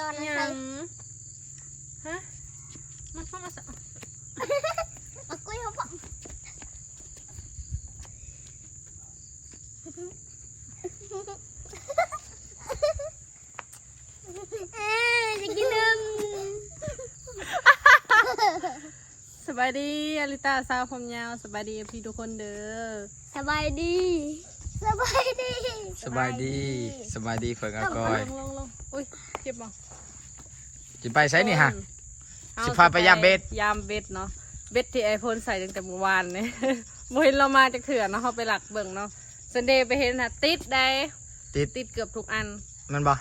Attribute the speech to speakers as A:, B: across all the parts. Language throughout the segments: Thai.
A: ตอนนั้น
B: ยั
A: ใส่
B: งฮะมันเข้ามาสะ
A: มะกล้วยเขาบอกเอ้ยจะกินนม
B: สบายดีอลิตาสาวผมยาวสบายดีพี่ทุกคนเด้อ
A: สบายดี สบายดี
C: สบายดีสบายดีเฟิงอากอย
B: ลงลงลงอุ้ยเจ็บบ่
C: จิไปใช้นี่ฮะ
B: เอ
C: สิพาไปยามเบ็ด
B: ยามเบ็ดเนาะ เบ็ดที่ไอโฟนใส่ตั้งแต่เมื่อวานเนี่ยบ่เห็นเรามาจากเถื่อนเนาะเขาไปหลักเบิ่งเนาะซันเดย์ไปเห็นนะติดได้
C: ติด
B: ติดเกือบทุกอัน
C: มันบ่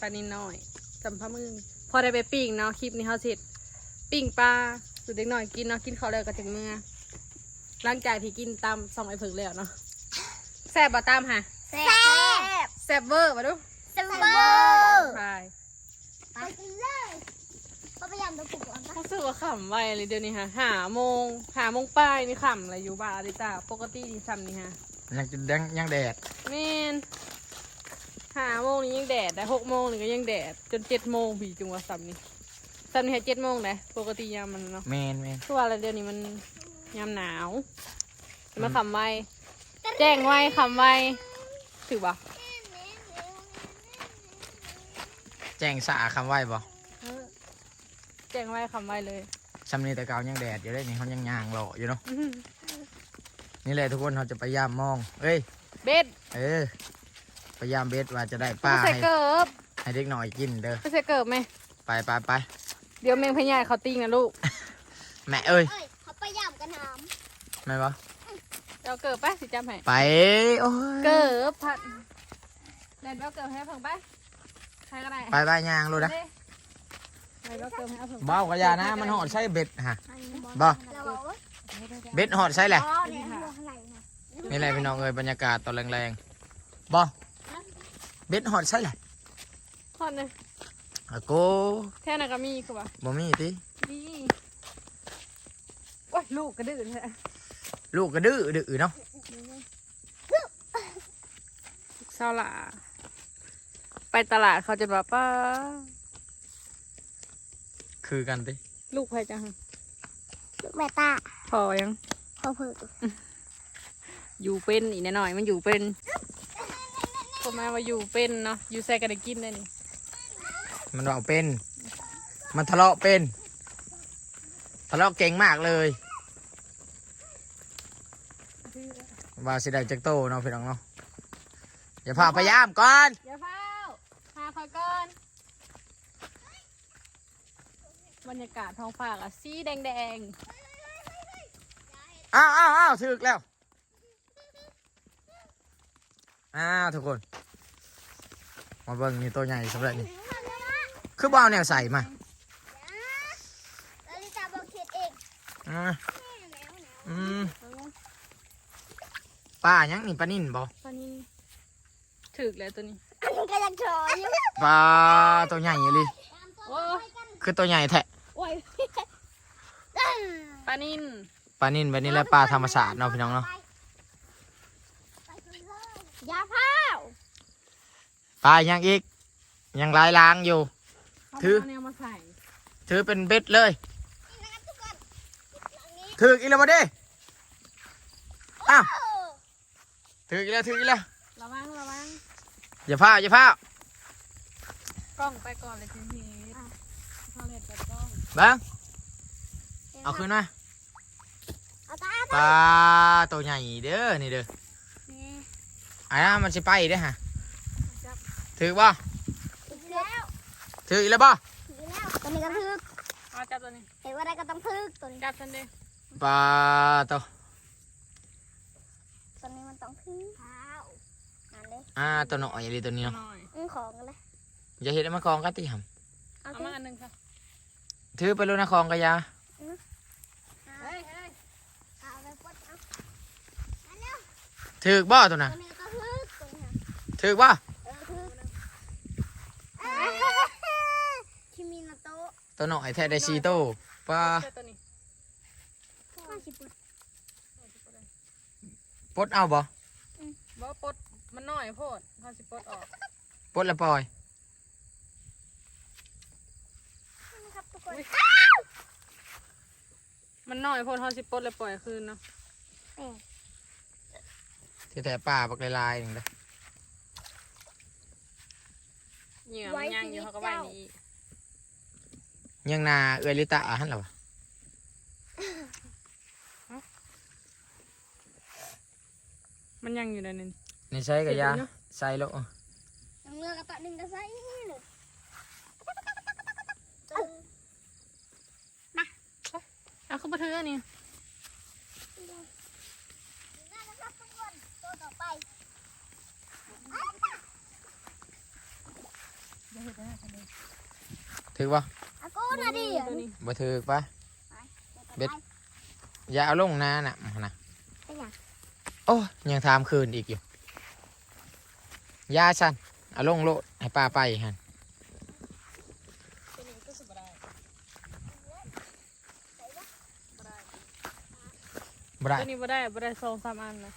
B: ปลานิดน้อยจำพะมึงพอได้ไปปิ้งเนาะคลิปนี้เขาเสร็จปิ้งปลาสุดเด็กหน่อยกินเนาะกินเขาวแล้วก็ถึงเมื่อหลังจากที่กินตามซองไอเผิกแล้วเนาะแซ่บบ่ตามค่ะ
A: แซ่บ
B: แซ่บเวอร์มาดู
A: แซ่บเวอร์
B: ใช่
A: ไปกินเลยก็พยายามจะปลุกก่อนปะ
B: รู้สึกว่าขำไวเลยเดี๋ยวนี้ฮะหาโมงหาโมงป้ายนี่ขำอะไรอยู่บ้านอะไรจ้าปกตินี่ซ้ำนี่ฮะ
C: ยังจะยังยังแดด
B: แม่นหาโมงนี่ยังแดดได้หกโมงนี่ก็ยังแดดจนเจ็ดโมงผีจุงว่าซ้ำนี่ซ้ำนี่แค่เจ็ดโมงเลยปกติยามมันเนาะ
C: แมนแมน
B: ทั่วอะไรเดี๋ยวนี้มันยามหนาวจะมาขำไวแจ้งไวขำไวถือปะ
C: แจ้งสาคำไว้บ่
B: แจ้งไวขำไวเลย
C: ชำนี้แต่เก่ายังแดดอยู่ได้นี่เขายังย่างรออยู่เนาะ
B: อื้อหือ
C: นี่แหละทุกคนเขาจะพยายามมอง เอ้ย
B: เบ็ด
C: เออพยายามเบ็ดว่าจะได้ปลา
B: ไม่ใส่
C: ให้
B: เกิบ
C: ให้เด็กหน่อยกินเด้อ
B: ไม่ใส่เกิบไหม
C: ไปไปไป
B: เดี๋ยวแมงพญายเขาติ้งนะลูก
C: แม่เอ้ย
A: เอ้ยเขาพยายามกันน้
C: แม่บ่
B: เอาเกิบไปสิจำให้
C: ไปโอ้ย
B: เกิบพัดเล่นเอาเกิบให้เพิ่งไป ใครก็ได้
C: ไปไปย่างรู้นะ
B: เล่นเอาเกิบให้เอาเพิ่งไป
C: เบ้ากระยานะมันหอดใช้เบ็ดฮะำบ่
A: เราบอกว่า
C: เบ็ดหอดใช้แหละ
A: อ๋อเนี่ยหัวไหล่นะ
C: นี่แหละพี่น้องเอ้ยบรรยากาศตอนแรงๆบ่เบ็ดหอดใช้แหละ
B: ทอดเลย
C: อะโก
B: แค่นั้นก็มีคือปะ
C: บ่มีติ
B: มีโอ้ยลูกกระดื้อแท้
C: ลูกก็ดื้อดื้อเนาะ
B: เศร้าละ ไปตลาดเขาจะแบบป้า
C: คือกันติ
B: ลูกใครจัง
A: ลูกแม่ตา
B: พอยัง
A: เขาเพิ่ง
B: อยู่เป็นอีกหน่อยมันอยู่เป็นก็มาว่าอยู่เป็นเนาะอยู่ใส่กันได้กินได้นี่
C: มันเอาเป็น มันทะเลาะเป็น ทะเลาะเก่งมากเลยว่าสิได้จักโตเนาะพี่น้องเนาะอย่าพาพยายามก่อน
B: อย่าเฝ้าพาคอย ก่อน บรรยากาศท้องฟ้าอะสีแดงแดง
C: อ้าวอ้าวอ้าวถึกแล้ว อ้าวทุกคน มาเบิ่งนี่ตัวใหญ่สำเร็จนี่ คือบ่เอาแนวใส่มา
A: แล้วลิซาบอกคิดเอง
C: อ่าอืมป้ายังนี่ปลานิ่นบ่
B: ๆตอนนี้ถึกแล้วตัวนี้
A: ก็ยังโชว์อยู่
C: ปลาตัวใหญ่เลย
B: โอ้ย
C: คือตัวใหญ่แท้
B: โอ้ยปลานิน
C: ปลานิ่นแบบนี้แหละปลาธรรมชาติเนาะพี่น้องเนาะ
A: ยาพ้าว
C: ปลายังอีก ยังลายล้างอยู่
B: เขา
C: ถือ
B: เอาแนวมาใส่
C: ถือเป็นเบ็ดเลยถืออีกแล้วมาดิอ้าวถืออีกแล้วถืออีกแล้ว
B: ระวังระวัง
C: อย่าพลาดอย่าพลาด
B: กล้องไปก่อนเลยทีนี้เขาเล่นกับกล้อง
C: บ้างเอาขึ้นมา
A: เอาตา
C: ปลาตัวใหญ่เด้อนี่เด้อ
A: นี่
C: ไอ้น่ะมันสิไปเด้อฮะ
B: จับ
C: ถือบ่
A: ถึงแล้ว
C: ถืออีกแล้วบ่
A: ถึงแล้วตัวนี้ก็พึก
B: เอาจับตัวนี้
A: เห็นว่าได้ก็ต้องพึกตัวนี้
B: จับฉันดิ
C: ปลาตัว
A: ตัวนี้มันต้องพึกพ้าวนั่นเลย
C: อ่าตัวหน่อยเลยตัวนี้เนาะ
B: หน่อย
A: อือของกันเลย
C: อย่าเห็นให้มันคลองกันติห
A: เอา
B: เอา
A: สิ
B: มาอันหนึ่งค่ะำ
C: ถือไปเลยนะคลองกะยา
B: เฮ้ยเฮ้ย
A: เอาไปปลดเอาอันเนี้ย
C: ถือบ่ตัวน่ะ
A: ตัวนี้ก็พึกตัวนี้
C: ถือบ่
A: เออพึกคิมินาโตะ
C: ตัวหน่อยแท้ได้ซีโตวปลา
B: เจ้าตัวนี้
A: ว่าสิปุด
C: ปลดเอาบ่
B: บ่ปลด มันน้อยโพดเขาสิปลดออก
C: ปลดละปล่อย
B: มันมันน้อยโพดเขาสิปลดละปล่อยคืนเนาะ
C: ที่แต่ป่าบักลายๆหนึ่งเลย
B: เหยื่อมันย่างอยู่เขาก็ว่ายหนี้
C: ยังนาเอลิตาอะฮันหรอ
B: มันยังอยู่ในนั้ นี่
C: ใช้กับยา
B: เดี๋ยวนะ
C: ใส่แล้ว
A: น้ำเงือกกระตะหนึ่งกระใส่เลย
B: เอาเข้ามาเถือะนี่
A: น่าจะรับทุกคนตัวต่อไป
C: ถือป่ะ
A: อากูนะดิ
B: ตัวนี้
C: บ่ถือปะเบ็ดอย่าเอาลงนาน่ะนะ
A: เป็นหยัง
C: โอ้ยังทำคืนอีกอยู่ ยาชันเอาลงโลดให้ป้าไปฮัน
B: ตัวนี้ก็สุดได้
C: บ่ได้
B: ตัวนี้บ่ได้บ่ได้สองสามอันเลย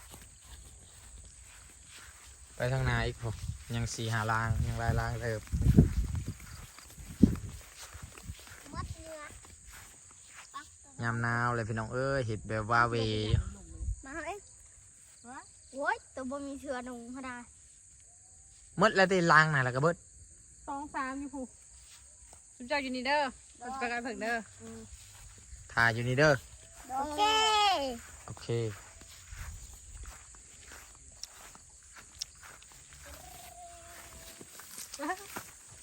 C: ไปทางนาอีกพอยังสี่หาลาง ยังลายลางเติบ
A: มัดเนื้อยา
C: มหนาวเลยพี่น้องเอ้ยเห็ดแบบว่าเวอยู่
A: มาเอาเองโอ้ยตัวบ่มีเชือหนุ่งเขาได้
C: ห มดแล้วตีลางน่ะแล้วก็เบิด
B: สองสามอยู่ผู้สุดเจ้าอยู่นี่เด้อเราจะไปกันเพิ่งเด้อ
C: ถ่ายอยู่นี่เด้อ
A: โอเค
C: โอเค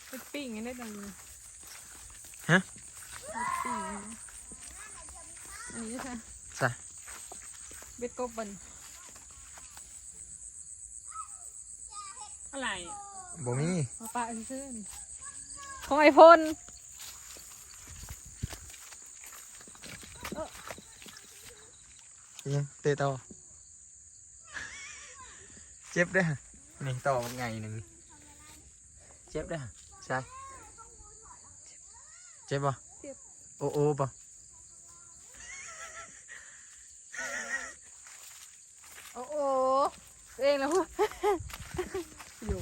B: ไปปิ้งให้ได้ดังนี้
C: ฮะ
B: ไปปิ้งให้ได้อันนี้ใช่
C: ใส่
B: เบ็ดกบบัน อะไรอะ
C: บ่มี
B: มาปะซื้อๆนี่ของไอพ่น
C: ยังเตะต่อเจ็บเด้อนี่ต่อมันไงหนึ่งเจ็บเด้อใช่เจ็บป่ะโอ้โอ้ป่ะ
B: โอ้โหเองแล้ว พวกอยู่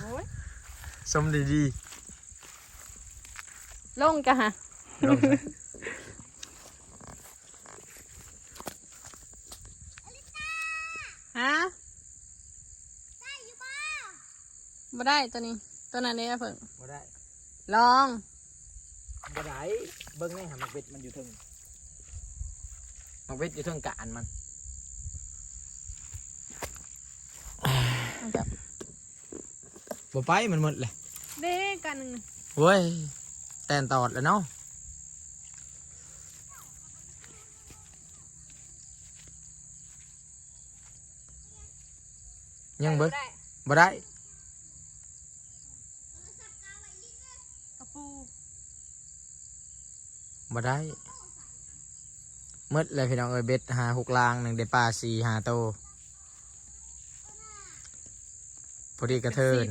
B: โอ้ย
C: สมดีดี
B: ลงกันฮะ
C: ๆลองสิ
B: ฮะบ่ได้ตัวนี้ ตัวนั้นเนี่ยเพิ่ง
C: บ่ได้
B: ลอง
C: บ่ได้เบิ่งแน่หามักเบ็ดมันอยู่เทึงมักเบ็ดอยู่เทึงกานมัน
B: เอา จับ
C: บ่ไปมันหมดเลย
B: เด้กันหนึ่งน่ะ
C: เว้ยแตนตอดแล้วเนาะยังเบิ่ง
B: ได้
C: บ่ได้
B: กระปู
C: บ่ได้หมดเลยพี่น้องเอ้ยเบ็ดหาหกลางหนึ่งได้ปลาสี่หาโตว พอดีกระเทิน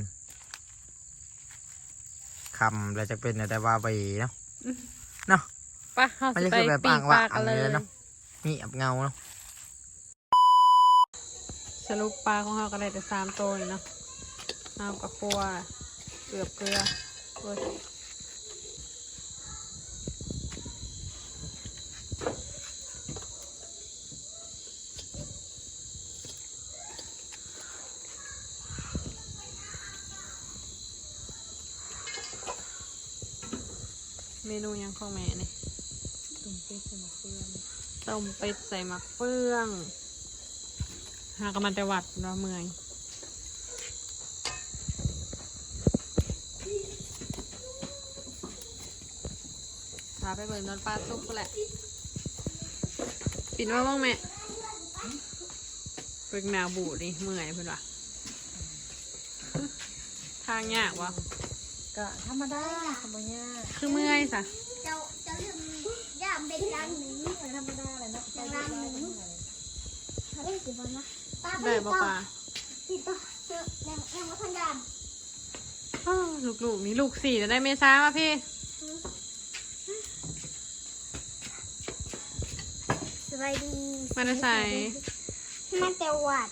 C: คำแล้วจะเป็นแต่ว่าไปเนาะ
B: ไปเฮา
C: มัน
B: สิ
C: จะ
B: ไป
C: คือแบบ
B: ปิ้ง
C: อ่าง
B: ป
C: ว่ะ
B: ลากันเลย
C: อ่างเลยเนาะมีอับเงาเนาะ
B: สรุปปลาของเราก็ได้แต่สามตัวนี่เนาะเอากับครัวเกลือบเกลือโอ้ย เมนูหยังของแม่นี่ต้มเป็ดใส่หมักเฟืองต้มเป็ดใส่หมักเฟือง หากำมันจะวัดเนาะเมื่อยพาไปเบิ่งนอนปลาซุกแหละ ปิดว่าบ้างแม่เป็นแนวบูดนี่เมื่อยเพื่อนวะทางยากวะ
D: ก็ธรรมดาธรรมดา
B: คือเมื่อยสะ
A: เจ้าเจ้าลืมย่ามเป็นรังหนึ่ง
D: ธรรมดาแหละเนาะ
A: อย่างรังหนึ่งเขาได้กี่วันนะปลา
B: ได้บ่ปลา
A: ติดต่อเจอยังยังไม่ทันยาม
B: อ้าวลูกๆนี่ลูกสี่จะได้เมษามาพี่
A: สบายดี
B: มาได้ใส่
A: มันแต่หวัด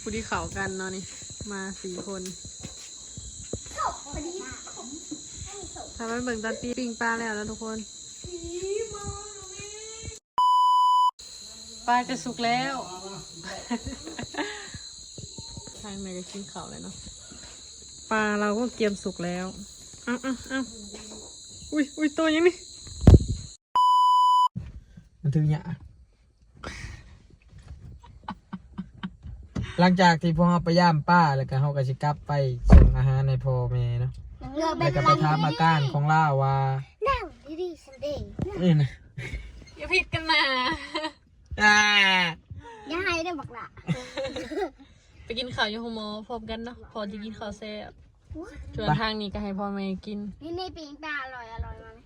B: ผู้ที่เขากันเนาะนี่ มาสี่คน ทำให้เบิ่งตอนปีปิงปลาแล้วนะทุกคน
A: ดี
B: ปลาจะสุกแล้วใช่ไหมก็กินข้าวเลยเนาะ ปลาเราก็เตรียมสุกแล้วเอ้าเอ้าเอ้าอุ้ยอุ้ยตัวยังนี่
C: มันถือหยาหลังจากที่พวกเราไปย่ามป้าแล้วก็เฮาก็สิกลับไปส่งอาหารในพ่อแม่เนาะ
A: เรือเป็
C: แล้ว
A: น
C: ก็ไปถามอาการของล่าว่า
A: นั่งดีๆสันเดย์
C: นี่นะ
B: อย่าผิดกันนะ
C: อ่า
A: อย่าให้ได้บอกละ
B: ไปกินข้าวอยู่โฮโมพร้อมกันเนาะพอจะกินข้าวแซ่บส่วนทางนี้ก็ให้พ่อแม่กิน
A: นี่ในปีงปลาอร่อยอร่อยมาไหม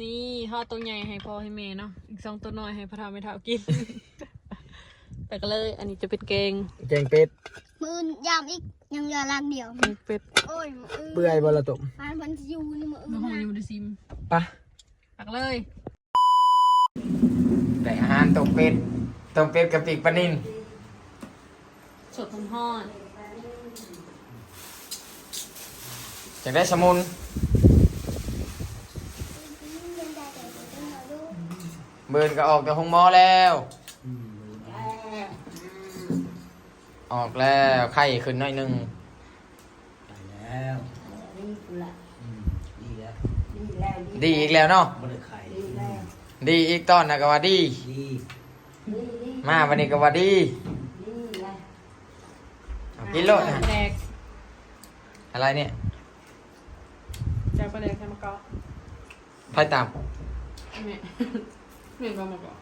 B: นี่ห่อตัวใหญ่ให้พ่อให้แม่เนาะอีกสองตัวน้อยให้พ่อเฒ่าแม่เฒ่ากินแต่ ก็เลย อันนี้จะเป็นแกง
C: แกงเป็ด
A: มือยามอีกยังเหลือลังเดียว
B: แกงเป็ด
A: โอ้ยมืออื่น
C: เปื่อยบ่ละตุ่ม
A: ปลาพันธุ์ยูนี่มืออื่
B: น้
A: น
B: องหอ
A: นะ
B: ยังไม่ได้ซิม
C: ปะ
B: ตักเลย
C: ได้อาหารต้มเป็ดต้มเป็ดกับปีกปลานิน
B: สดทอด
C: จากได้สมุนเบิร์นก็ออกจากห้องหมอแล้ว ออกแล้วไข้ขึ้นหน่อยหนึง
E: แล้ว
D: นี่กูละ
E: อืมดีแล้ว
D: ดีแล้ว
C: ดีอีกแล้วเนาะ
E: บ่ได้ไข่
D: ดีแล้ว
C: ดีอีกตอนนะก็ว่าดี
E: ดี
D: ดีดี
C: มาวันนี้ก็ว่าดี
D: ดีแล้ว
C: เอากินโลดนะ
B: แดก
C: อะไรเนี่ย
B: จะประเด็นแค่มะกอก
C: ไพ่ตาม
B: แม่แม่ก็มะกอก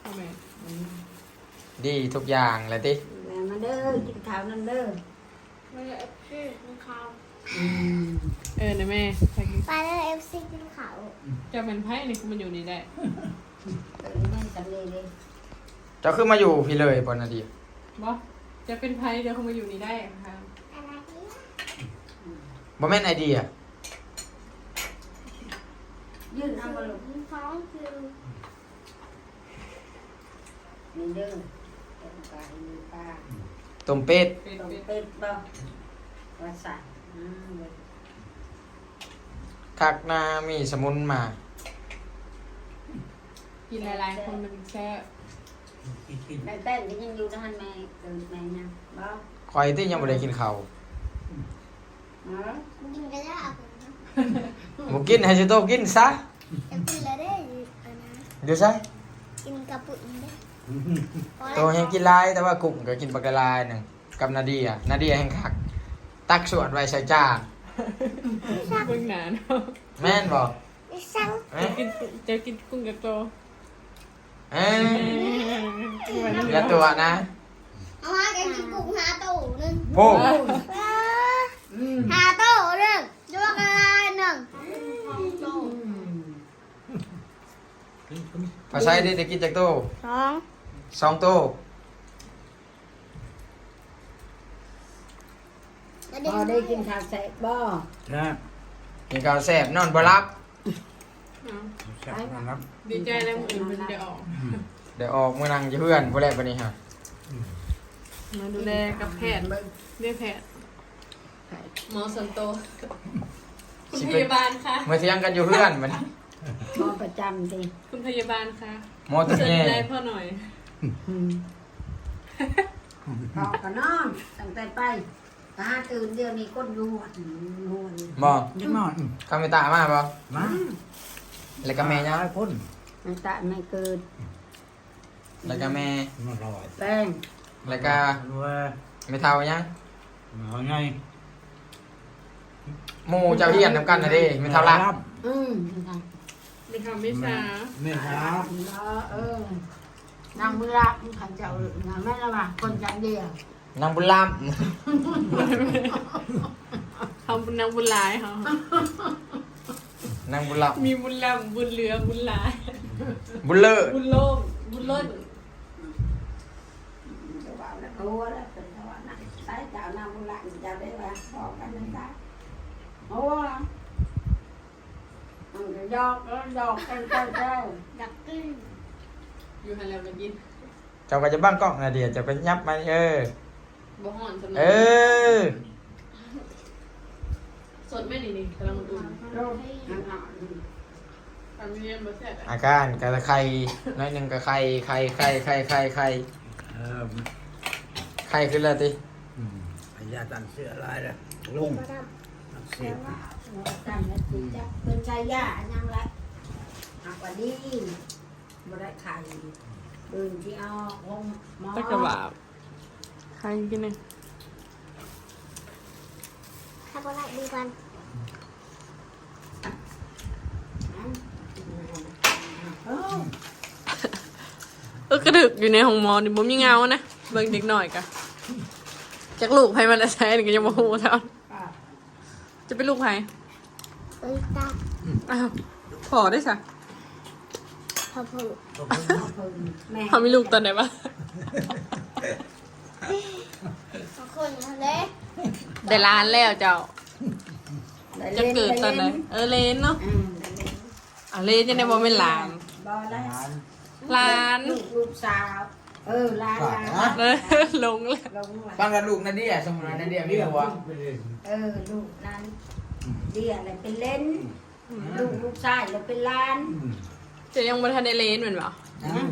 B: เอาแม่
C: ดีทุกอย่างเลยติ
D: แม่มาเด้อกินข้าวนั่นเด้อ
A: ไม่ได้เอฟซีกินข้าว
D: อืม
B: เออนะแม่ไปกิน
A: ปลาได้เอฟซีกินข้าว
B: จะเป็นไพ่นี่คุณมันอยู่นี่ได้
D: เออไม่สำเร็จเลย
C: เจ้าขึ้นมาอยู่พี่เลยบนนาดี
B: บอจะเป็นไพ่เดี๋ยวคุณมาอยู่นี่ได้ค่ะ
A: อะไรเนี่ย
C: บ่แม่นไอเดีย
D: ยื่นเอามาลูก
A: กินท้องคือ
D: นี่เด้อต้มป ลาอีปลา
C: ต้มเป็ด
B: เป็น
D: ต้ม
B: เป็น
D: เป็ดบ่ว่าใส่อืมเด้อ
C: คักหนามีสมุนมา
B: กินหลายๆคนมันแซ่บ
E: กินกิน
D: แม่เต้นก็ยังอยู่นะฮันแม่เกิดแม่ยังบ่
C: คอยที่ยังบ่ได้กินข้าว
D: เนาะ
A: กินก็ได้เอาไปนะ
C: บ่กินให้สิโตกินซะ
A: จะกินแล้วได้อันนะ
C: เดี๋ยวซะ
A: กินกระปุกนี้ได้ พอ
C: โต
A: แล้ว
C: ยังกินหลายแต่ว่ากุ้งก็กินปลากระลายหนึงกับนาเดียนาเดียแห่งคัก ตักส่วนไว้ใส่จาน
B: เบิ่งหนาเนาะ
C: แม่นบ่
A: ไม่สั่ง
C: เอ้ย
B: กินจะกินกุ้งกับโต
C: เอ้ยอย่าตัวนะ
A: เอามาแกกินกุ้งหาโตหนึ่ง
C: โอ้
A: หาโตหนึ่งลวกอะไรหนึ่ง
E: กินกิน
C: ภาษาได้จะกินจากโต
A: สอง
C: สองโต
D: พอได้กินข้าวแซ่บบ่
E: นะ
C: กินข้าวแซ่บนอนบ่หลับ
E: แซ่บนะครับ
B: ดีใจแล้วมืออื่นมันจะออก
C: เดี๋ยวออกมื้อนังจะเพื่อนบ่แล้วบัดนี้ฮะ
B: มาดูแลกับแพทย์เรียกแพทย์หมอส่วนตัวคุณพยาบาลคะ
C: เมื่อเที่ยงกันอยู่เพื่อนบัดนี้
D: หมอประจำสิ
B: คุณพยาบาลคะ
C: หมอตัว
B: เชิญ
C: แย่
B: ดูแลพ่อหน่อย
D: อืมพอก็นอนตั้งแต่ไปตาตื่นเดี๋ยวนี้ก้นรัวรัวนี่
C: บ่
E: ยังนอนอืม
C: คาเมตามาบ่
E: มา
C: แล้วก็แม่ยัง
E: หลายคน
D: ไม่ตะไม่เกิด
C: แล้วก็แม่
E: มาลอย
D: แป้ง
C: แล้วก็
E: รัว
C: ไม่เท่ายัง
E: มาไง
C: หมู่เจ้าเฮียนนำกันน่ะเด้ไม่เท่าละ
D: อืมไม่ท
B: มีคำวิชา
E: แม่คำรับ
D: เออ นางบุระมันขันเจ้าหนาแม่ละว่าคนจังเดียวนา
C: งบุญลาม
B: เขาบุญนางบุญหลายเขา
C: นางบุญลาม
B: มีบุญลำบุญเหลือบุญหลาย
C: บุญเลิศ
B: บุญโลมบุญล้น
D: จะว่าแล้วรู้แล้วเป็นว่านะสายเจ้านางบุระจะได้ว่าบอกกันไม่ได้โอ้มันก็ยอกแล้วยอกกันเจ้าเจ้า
A: อยากกิน
B: อยู่หันแล้วมากิน
C: เจ้าก็จะบ้างกล้องน่ะเดียวจะไปยับมันเออ
B: บ่ห่อนสำหรับ
C: เออ
B: สดแม่นี่นี่กำลังอุ่น
D: ลูกนั่งนอน
B: ทำเรียนมาแท้
C: อาการกระไข่น้อยหนึ่งกระไข่ไข่ไข่ไข่ไข่ไข่
E: เออ
C: ไข่ขึ้นแล้วติ
E: อืมพยาตันเสื้อลายเลยลุงเสียบ
D: จำแล้วสิจะเป็นชายยายังไรหากว่านี้ บ่ได้ไข่ปืนที่เอาลงหมอ
B: ตะกระบาบใครกินเนี่ย
A: ถ้าบ่ได้ดูกัน
D: เอ้า
B: เออกระดึกอยู่ในห้องหมอนี่บ่มีเงานะเบิ่งเด็กหน่อยกะจากลูกไผมันจะใช้นี่ก็ยังบ่ฮู้เท่าจะเป็นลูกไผ
A: เอ้ยตา
B: อ้าวพอได้ซะ
A: พอพู
D: แม่
B: เขามีลูกตอนไหนวะ
A: ขอบคุณนะเล็ก
B: ได้ล้านแล้วเจ้า
D: ได้
B: จะ
D: ล่
B: เกิดตอนไหน
D: ล่
B: เออเลนเนาะ
D: อืมได้เล่น
B: อะเลนยังได้บ่เป็นหลาน
D: บ่ได้
B: ล้าน
D: ลูกลูกสาว เออลานลาน
B: เออลงเลย
D: ลงหลัง
C: ฟังกับลูกนาเดียสมมุติว่านาเดียมีหัว
E: ไปเลย
D: เออลูกนั้นเดียอะไรเป็นเล่น ลูกลูกชายแล้วเป็นหล้าน
E: อืม
B: จะยังบ่ทันได้เลนเหมือนบ่
E: อืม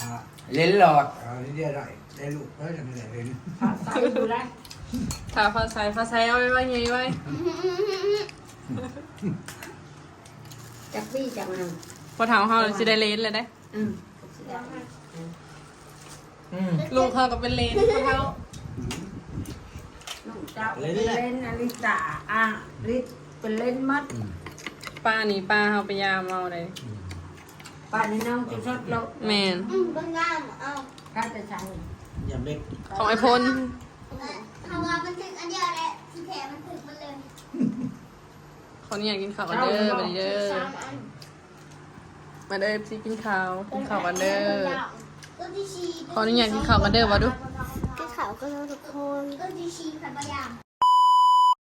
E: อะ
C: เล่นหลอด
E: เอาเรียได้ได้ลูกเฮ้ยจะไม่ได้เรียน
D: พาใส่ดูได้
B: ถ้าฟ้าใสฟ้าใสเอาไว้ว่าไงไว้
D: จากพี่จากมัน
B: พอถามเฮาสิได้เลนเลยได้
D: อืม
C: อืม
B: ลูกเขาก็เป็นเลนเพราะเขา
D: ลูกเจ้าเป็นเล่นอลิตาอะลิเป็นเล่นมัด
E: อืม
B: ป้านี่ป้าเฮาไปยามเอาเลย
D: ป่านนี้น้องจะชดเรา
B: แม่น
A: อืมบางงามเอา
D: ข้าจะใช้
E: อย่าเล็ก
B: ของไอพล
A: ทำงานมันถึงอันเดียวแหละที่แถมมันถึงมันเลย
B: คนอยากกินข้าวกันเด้อมาเด้อ
A: สามอัน
B: มาเด้อสิกินข้าวกินข้าวกันเด้อ
A: ต้นที่ชี
B: ขออนุญาตกินข้าวกันเด้อวะดู
A: กินข้าวกันทุกคนต้นที่ชีพันพยายาม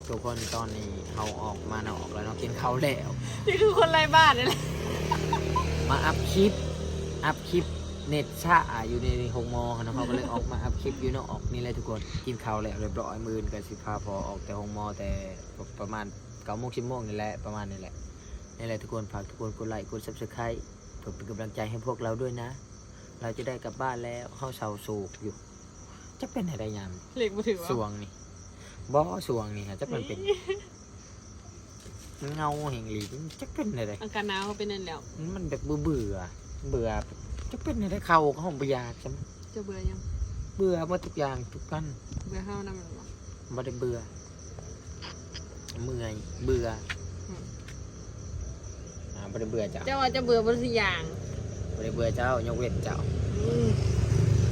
C: ทุกคนตอนนี้เขาออกมาเนาะออกแล้วเนาะกินข้าวแล้ว
B: นี่คือคนไร้บ้านนี่แหละ
C: มาอัพคลิป อัพคลิปเน็ตชาอยู่ในหงมอเนาะเขาก็เลยออกมาอัพคลิปอยู่เนาะออกนี่เลยทุกคนกินข้าวแล้วเรียบร้อยมือนกันสิพาพอออกแต่หงมอแต่ประมาณเก้าโมงสิบโมงนี่แหละประมาณนี่แหละนี่แหละทุกคนฝากทุกคนกดไลค์กดซับสไครต์เพื่อเป็นกำลังใจให้พวกเราด้วยนะ เราจะได้กลับบ้านแล้วเข้าเสาโศกอยู่ จะเป็นอะไรยาม
B: เล็กบ่ถือ
C: สว
B: ว่าง
C: นี่ บ่สวงนี่ฮะจะเป็นเป็นเงาแห่งหลีจะเป็นอะไร
B: อากาศหนาวก็เป็นนั่นแล้ว
C: มันแบบเบื่อเบื่อเบื่อจะเป็นอะไรเข้าห้องปยากจะ
B: จะเบื่อยัง
C: เบื่อหมาทุกอย่างทุกกัน
B: เบื่อเฮานำมันบ่
C: ไม่ได้เบื่อเมื่อยเบื่ออ
B: ม
C: อ่าไม่ได้เบื่อเจ้า
B: เจ้าว่าจะเบื่อบ่สิอย่าง
C: ไม่ได้เบื่อเจ้ายกเว้นเจ้า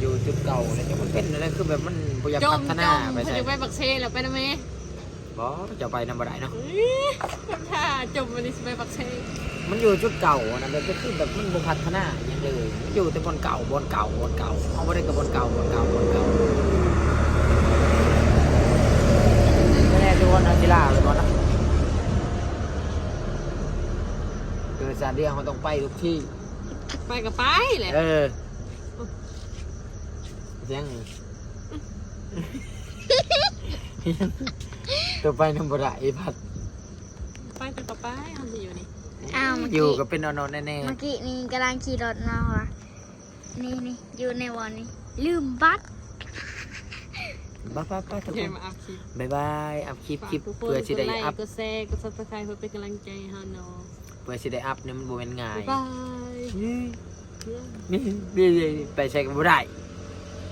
C: อยู่จุดเก่าแล้วจะมันเป็นอะไรคือแบบมันบ่อยาก
B: จ
C: พั
B: ม
C: ฒ
B: จ
C: นามไป
B: เพิ่น
C: ใส่
B: จะไปบักเซแล้วไปนำแม่
C: บ่จะไปนำบ่ได้เนาะ
B: ถ้าจมวันนี้สิไปบักเซ
C: มันอยู่จุดเก่าอะนะแบบก็คือแบบมันบ่พัฒนาอย่างเลยมันอยู่แต่บนเก่าบนเก่าบนเก่าเอาบ่ได้กับบนเก่าบนเก่าบนเก่าไม่แน่ทุกคนเอากีฬาเลยก่อนนะเกิดสารเดียวเขาต้องไปทุกที่
B: ไปก็ไปแหละ
C: เออ เสียงนี่ ตัวไปนำบ่ได้พัด
B: ไปก็ก็ไปเฮาสิอยู่นี่
A: อ้าวเมื่อ
C: อ
A: กี้
C: ยู่กับเป็นนอนๆแน่
A: เมื่อกี้นี่กำลังขี่รถมาว่ะนี่นี่อยู่ในวันนี้ลืมบัตร
C: ๆบ้าๆๆทุก
B: เก
C: คน
B: มอัพคลิป
C: บายบายอัพคลิปคลิป
B: ฝากทุกน
C: เพื่อสิได้
B: กไลค์
C: อัพ
B: กดแชร์กด Subscribe เพื่อเป็นกำลังใจให้เฮาเนาะ
C: เพื่อสิได้อัพเนี่ยมันบ่แม่นง่าย
B: บ๊ายบาย
C: นี่นี่นี่ไปใช้กันบ่ได้